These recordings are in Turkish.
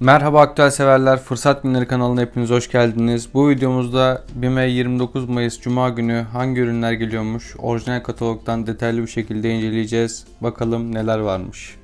Merhaba aktüel severler, Fırsat Günleri kanalına hepiniz hoş geldiniz. Bu videomuzda BİM'e 29 Mayıs Cuma günü hangi ürünler geliyormuş orijinal katalogdan detaylı bir şekilde inceleyeceğiz. Bakalım neler varmış.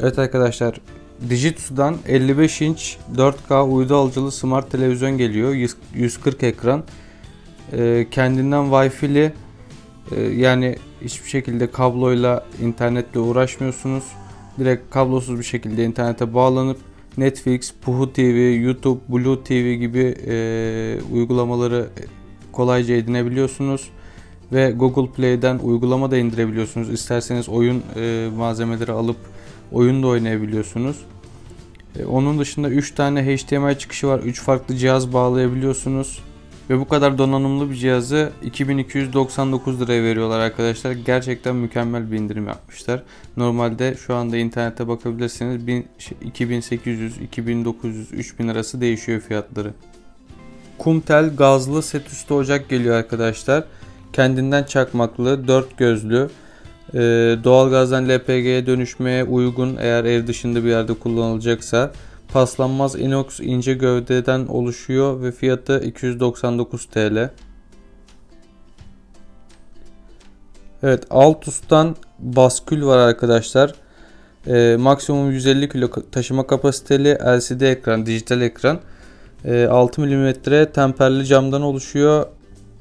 Evet arkadaşlar, Digitsu'dan 55 inç 4K uydu alıcılı smart televizyon geliyor. 100 140 ekran. Ee, kendinden Wi-Fi'li yani hiçbir şekilde kabloyla internetle uğraşmıyorsunuz. Direkt kablosuz bir şekilde internete bağlanıp Netflix, Puhu TV, YouTube, Blue TV gibi e, uygulamaları kolayca edinebiliyorsunuz. Ve Google Play'den uygulama da indirebiliyorsunuz. İsterseniz oyun e, malzemeleri alıp oyun da oynayabiliyorsunuz. E, onun dışında 3 tane HDMI çıkışı var. 3 farklı cihaz bağlayabiliyorsunuz. Ve bu kadar donanımlı bir cihazı 2299 liraya veriyorlar arkadaşlar. Gerçekten mükemmel bir indirim yapmışlar. Normalde şu anda internete bakabilirsiniz 1000 2800, 2900, 3000 arası değişiyor fiyatları. Kumtel gazlı set üstü ocak geliyor arkadaşlar. Kendinden çakmaklı, dört gözlü. Ee, doğalgazdan LPG'ye dönüşmeye uygun eğer ev dışında bir yerde kullanılacaksa paslanmaz inox ince gövdeden oluşuyor ve fiyatı 299 TL. Evet Altus'tan baskül var arkadaşlar. Ee, maksimum 150 kilo taşıma kapasiteli LCD ekran, dijital ekran. Ee, 6 mm temperli camdan oluşuyor.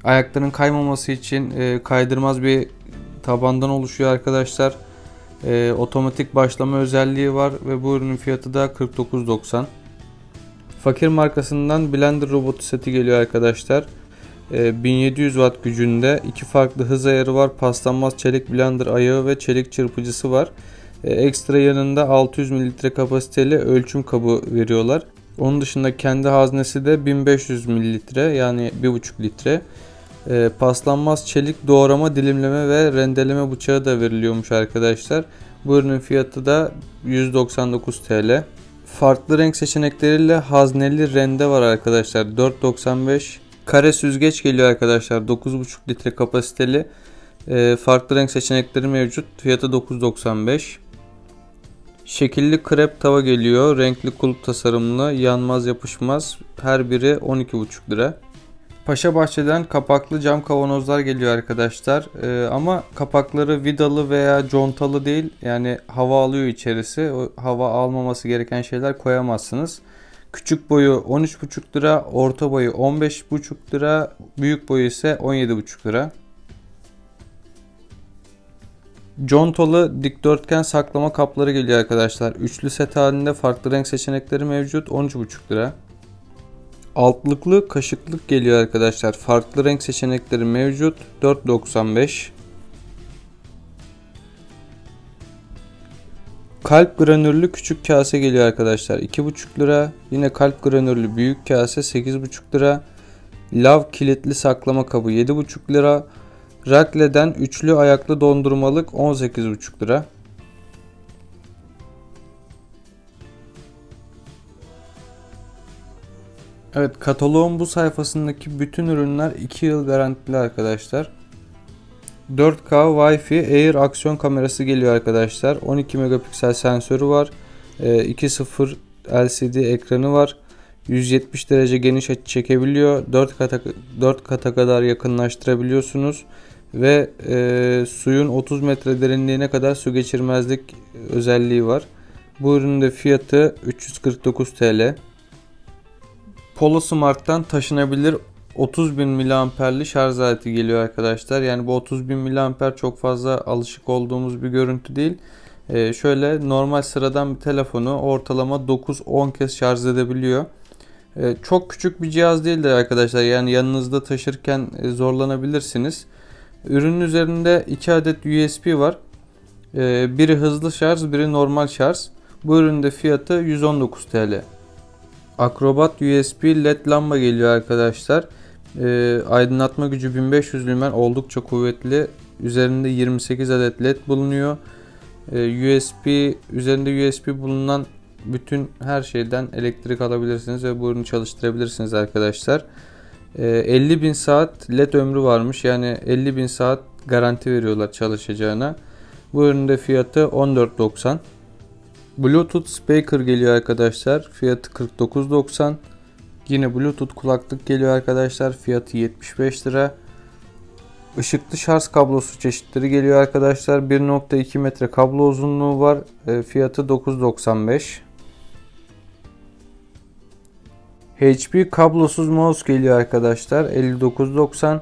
Ayakların kaymaması için e, kaydırmaz bir tabandan oluşuyor arkadaşlar. E, otomatik başlama özelliği var ve bu ürünün fiyatı da 49.90. Fakir markasından blender robotu seti geliyor arkadaşlar. E, 1700 watt gücünde iki farklı hız ayarı var. Paslanmaz çelik blender ayağı ve çelik çırpıcısı var. E, ekstra yanında 600 ml kapasiteli ölçüm kabı veriyorlar. Onun dışında kendi haznesi de 1500 ml yani 1,5 litre. E, paslanmaz çelik doğrama, dilimleme ve rendeleme bıçağı da veriliyormuş arkadaşlar. Bu ürünün fiyatı da 199 TL. Farklı renk seçenekleriyle hazneli rende var arkadaşlar. 4.95 Kare süzgeç geliyor arkadaşlar. 9.5 litre kapasiteli. E, farklı renk seçenekleri mevcut. Fiyatı 9.95 Şekilli krep tava geliyor. Renkli kulp tasarımlı. Yanmaz yapışmaz. Her biri 12.5 lira. Paşa Bahçe'den kapaklı cam kavanozlar geliyor arkadaşlar. Ee, ama kapakları vidalı veya contalı değil. Yani hava alıyor içerisi. O hava almaması gereken şeyler koyamazsınız. Küçük boyu 13,5 lira, orta boyu 15,5 lira, büyük boyu ise 17,5 lira. Contalı dikdörtgen saklama kapları geliyor arkadaşlar. Üçlü set halinde farklı renk seçenekleri mevcut. 13,5 lira. Altlıklı kaşıklık geliyor arkadaşlar. Farklı renk seçenekleri mevcut. 4.95. Kalp granürlü küçük kase geliyor arkadaşlar. 2.5 lira. Yine kalp granürlü büyük kase 8.5 lira. Lav kilitli saklama kabı 7.5 lira. Rakle'den üçlü ayaklı dondurmalık 18.5 lira. Evet kataloğun bu sayfasındaki bütün ürünler 2 yıl garantili arkadaşlar. 4K Wi-Fi Air aksiyon kamerası geliyor arkadaşlar. 12 megapiksel sensörü var. 2.0 LCD ekranı var. 170 derece geniş açı çekebiliyor. 4 kata 4 kata kadar yakınlaştırabiliyorsunuz ve e, suyun 30 metre derinliğine kadar su geçirmezlik özelliği var. Bu ürünün de fiyatı 349 TL. Polo Smart'tan taşınabilir 30.000 miliamperli şarj aleti geliyor arkadaşlar. Yani bu 30.000 miliamper çok fazla alışık olduğumuz bir görüntü değil. Ee, şöyle normal sıradan bir telefonu ortalama 9-10 kez şarj edebiliyor. Ee, çok küçük bir cihaz değildir arkadaşlar. Yani yanınızda taşırken e, zorlanabilirsiniz. Ürünün üzerinde 2 adet USB var. Ee, biri hızlı şarj, biri normal şarj. Bu ürünün de fiyatı 119 TL. Acrobat USB LED lamba geliyor arkadaşlar. E, aydınlatma gücü 1500 lümen oldukça kuvvetli. Üzerinde 28 adet LED bulunuyor. E, USB üzerinde USB bulunan bütün her şeyden elektrik alabilirsiniz ve bu ürünü çalıştırabilirsiniz arkadaşlar. E, 50 bin saat LED ömrü varmış. Yani 50 bin saat garanti veriyorlar çalışacağına. Bu ürünün de fiyatı 14.90. Bluetooth speaker geliyor arkadaşlar. Fiyatı 49.90. Yine Bluetooth kulaklık geliyor arkadaşlar. Fiyatı 75 lira. Işıklı şarj kablosu çeşitleri geliyor arkadaşlar. 1.2 metre kablo uzunluğu var. E, fiyatı 9.95. HP kablosuz mouse geliyor arkadaşlar. 59.90.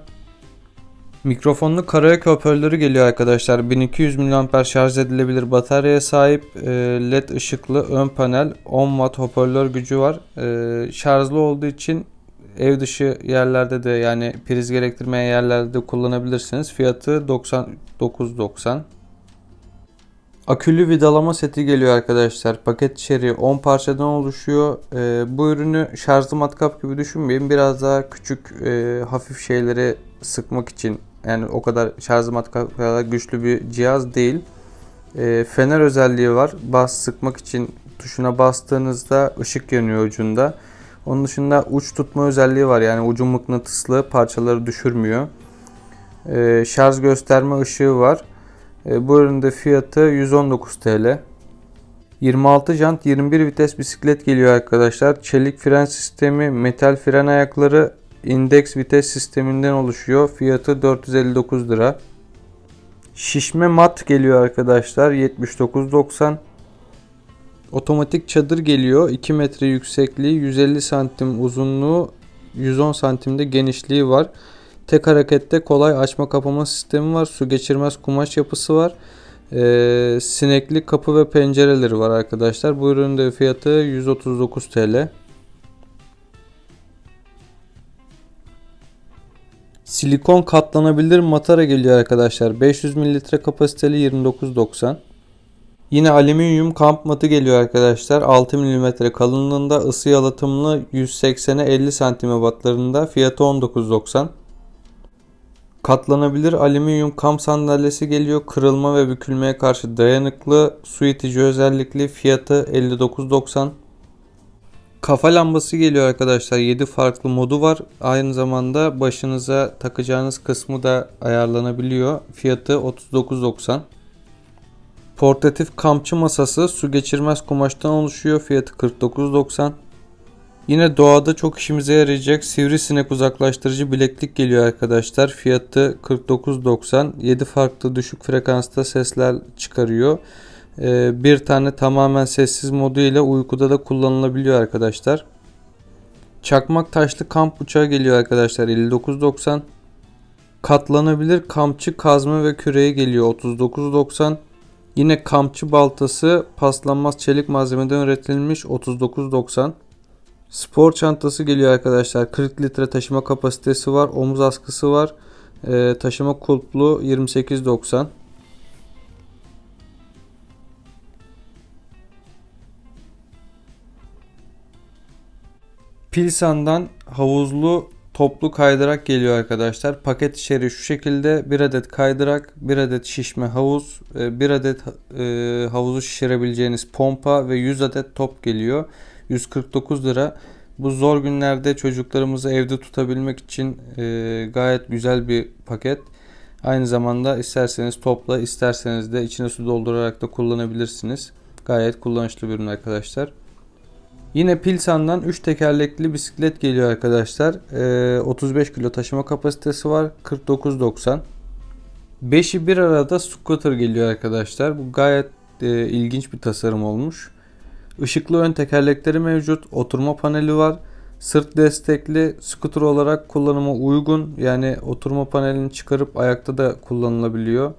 Mikrofonlu karaoke hoparlörü geliyor arkadaşlar. 1200 mAh şarj edilebilir bataryaya sahip e, LED ışıklı ön panel 10 watt hoparlör gücü var. E, şarjlı olduğu için ev dışı yerlerde de yani priz gerektirmeyen yerlerde de kullanabilirsiniz. Fiyatı 99.90. Akülü vidalama seti geliyor arkadaşlar. Paket içeriği 10 parçadan oluşuyor. Ee, bu ürünü şarjlı matkap gibi düşünmeyin. Biraz daha küçük e, hafif şeyleri sıkmak için yani o kadar matkap kadar güçlü bir cihaz değil. E, fener özelliği var. Bas sıkmak için tuşuna bastığınızda ışık yanıyor ucunda. Onun dışında uç tutma özelliği var. Yani ucu mıknatıslı parçaları düşürmüyor. E, şarj gösterme ışığı var. E, bu üründe fiyatı 119 TL. 26 jant 21 vites bisiklet geliyor arkadaşlar. Çelik fren sistemi, metal fren ayakları, indeks vites sisteminden oluşuyor. Fiyatı 459 lira. Şişme mat geliyor arkadaşlar. 79.90. Otomatik çadır geliyor. 2 metre yüksekliği, 150 santim uzunluğu, 110 santimde genişliği var. Tek harekette kolay açma kapama sistemi var. Su geçirmez kumaş yapısı var. Ee, sinekli kapı ve pencereleri var arkadaşlar. Bu ürünün de fiyatı 139 TL. Silikon katlanabilir matara geliyor arkadaşlar. 500 mililitre kapasiteli 29.90. Yine alüminyum kamp matı geliyor arkadaşlar. 6 mm kalınlığında ısı yalıtımlı 180'e 50 cm wattlarında fiyatı 19.90. Katlanabilir alüminyum kamp sandalyesi geliyor. Kırılma ve bükülmeye karşı dayanıklı, su itici özellikli fiyatı 59.90. Kafa lambası geliyor arkadaşlar. 7 farklı modu var. Aynı zamanda başınıza takacağınız kısmı da ayarlanabiliyor. Fiyatı 39.90. Portatif kampçı masası su geçirmez kumaştan oluşuyor. Fiyatı 49.90. Yine doğada çok işimize yarayacak sivrisinek uzaklaştırıcı bileklik geliyor arkadaşlar. Fiyatı 49.90. 7 farklı düşük frekansta sesler çıkarıyor. Ee, bir tane tamamen sessiz modu ile uykuda da kullanılabiliyor arkadaşlar. Çakmak taşlı kamp bıçağı geliyor arkadaşlar 59.90. Katlanabilir kampçı kazma ve küreği geliyor 39.90. Yine kampçı baltası paslanmaz çelik malzemeden üretilmiş 39.90. Spor çantası geliyor arkadaşlar. 40 litre taşıma kapasitesi var. Omuz askısı var. E, taşıma kulplu 28.90. Pilsan'dan havuzlu toplu kaydırak geliyor arkadaşlar. Paket içeriği şu şekilde. Bir adet kaydırak, bir adet şişme havuz, e, bir adet e, havuzu şişirebileceğiniz pompa ve 100 adet top geliyor. 149 lira. Bu zor günlerde çocuklarımızı evde tutabilmek için e, gayet güzel bir paket. Aynı zamanda isterseniz topla isterseniz de içine su doldurarak da kullanabilirsiniz. Gayet kullanışlı bir ürün arkadaşlar. Yine Pilsan'dan 3 tekerlekli bisiklet geliyor arkadaşlar. E, 35 kilo taşıma kapasitesi var. 49.90. 5'i bir arada scooter geliyor arkadaşlar. Bu gayet e, ilginç bir tasarım olmuş. Işıklı ön tekerlekleri mevcut. Oturma paneli var. Sırt destekli scooter olarak kullanıma uygun. Yani oturma panelini çıkarıp ayakta da kullanılabiliyor.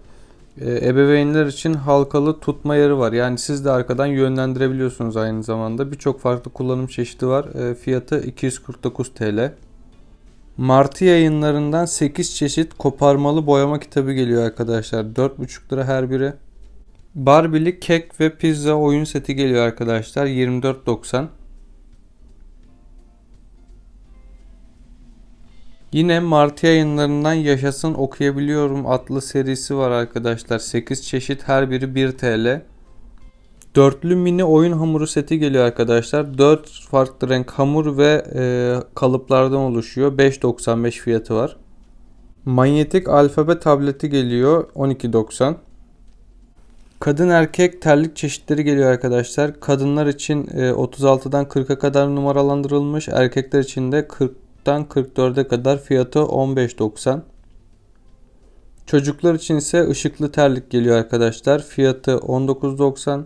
Ee, ebeveynler için halkalı tutma yeri var. Yani siz de arkadan yönlendirebiliyorsunuz aynı zamanda. Birçok farklı kullanım çeşidi var. Ee, fiyatı 249 TL. Martı yayınlarından 8 çeşit koparmalı boyama kitabı geliyor arkadaşlar. 4,5 lira her biri. Barbie'li kek ve pizza oyun seti geliyor arkadaşlar. 24.90. Yine Martı yayınlarından Yaşasın Okuyabiliyorum adlı serisi var arkadaşlar. 8 çeşit her biri 1 TL. Dörtlü mini oyun hamuru seti geliyor arkadaşlar. 4 farklı renk hamur ve e, kalıplardan oluşuyor. 5.95 fiyatı var. Manyetik alfabe tableti geliyor 12.90. Kadın erkek terlik çeşitleri geliyor arkadaşlar. Kadınlar için e, 36'dan 40'a kadar numaralandırılmış. Erkekler için de 40'tan 44'e kadar fiyatı 15.90. Çocuklar için ise ışıklı terlik geliyor arkadaşlar. Fiyatı 19.90.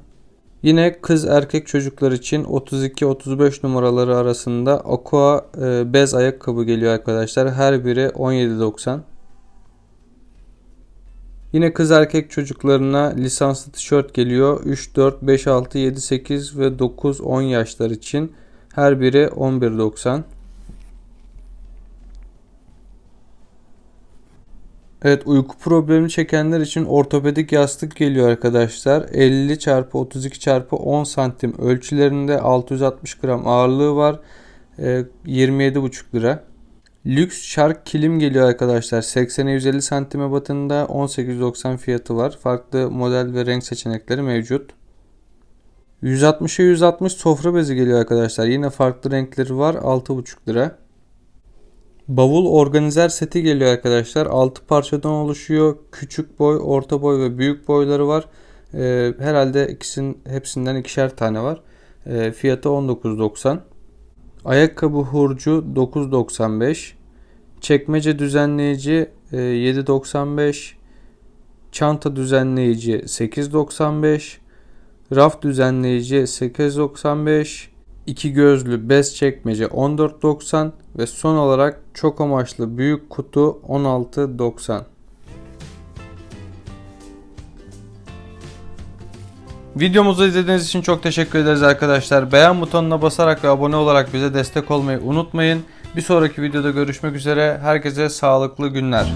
Yine kız erkek çocuklar için 32-35 numaraları arasında Aqua e, bez ayakkabı geliyor arkadaşlar. Her biri 17.90. Yine kız erkek çocuklarına lisanslı tişört geliyor. 3, 4, 5, 6, 7, 8 ve 9, 10 yaşlar için her biri 11.90. Evet uyku problemi çekenler için ortopedik yastık geliyor arkadaşlar. 50 x 32 x 10 santim ölçülerinde 660 gram ağırlığı var. Ee, 27,5 lira. Lüks şark kilim geliyor arkadaşlar. 80'e 150 santim ebatında 18.90 fiyatı var. Farklı model ve renk seçenekleri mevcut. 160'a 160 sofra bezi geliyor arkadaşlar. Yine farklı renkleri var. 6,5 lira. Bavul organizer seti geliyor arkadaşlar. 6 parçadan oluşuyor. Küçük boy, orta boy ve büyük boyları var. Ee, herhalde ikisinin hepsinden ikişer tane var. Ee, fiyatı 19.90. Ayakkabı hurcu 9.95. Çekmece düzenleyici e, 7.95. Çanta düzenleyici 8.95. Raf düzenleyici 8.95. İki gözlü bez çekmece 14.90 ve son olarak çok amaçlı büyük kutu 16.90. Videomuzu izlediğiniz için çok teşekkür ederiz arkadaşlar. Beğen butonuna basarak ve abone olarak bize destek olmayı unutmayın. Bir sonraki videoda görüşmek üzere. Herkese sağlıklı günler.